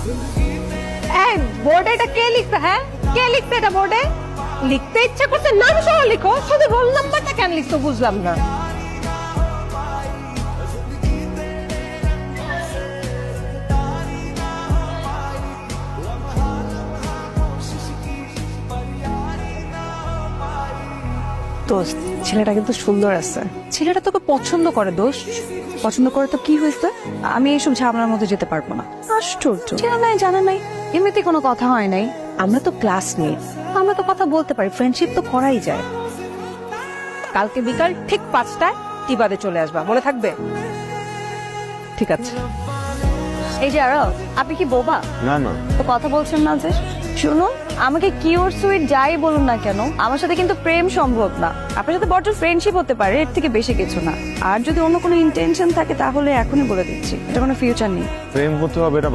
এই, বোর্ডে এটা কে লিখতে হ্যাঁ? কে লিখতে এটা বোর্ডে? লিখতে ইচ্ছা করছে নাম সহ লিখো। শুধু রোল নাম্বারটা কেন লিখতো বুঝলাম না। দোস্ত ছেলেটা কিন্তু সুন্দর আছে। ছেলেটা তোকে পছন্দ করে দোষ পছন্দ করে তো কি হয়েছে? আমি এইসব ঝামেলার মধ্যে যেতে পারব না। আশ্চর্য। চেনা নাই জানা নাই। এমনিতে কোনো কথা হয় নাই। আমরা তো ক্লাসমেট আমরা তো কথা বলতে পারি ফ্রেন্ডশিপ তো করাই যায়। কালকে বিকাল ঠিক পাঁচটায় টিবাদে চলে আসবা মনে থাকবে? ঠিক আছে। এই যে আরও আপনি কি বোবা? না না। তো কথা বলছেন না যে? শুনুন আমাকে কিওর সুইট যাই বলুন না কেন, আমার সাথে কিন্তু প্রেম সম্ভব না। আপনার সাথে বড় ফ্রেন্ডশিপ হতে পারে, এর থেকে বেশি কিছু না। আর যদি অন্য কোনো ইন্টেনশন থাকে, তাহলে এখনই বলে দিচ্ছি, এটা কোনো ফিউচার নেই। প্রেম হতে হবে এটা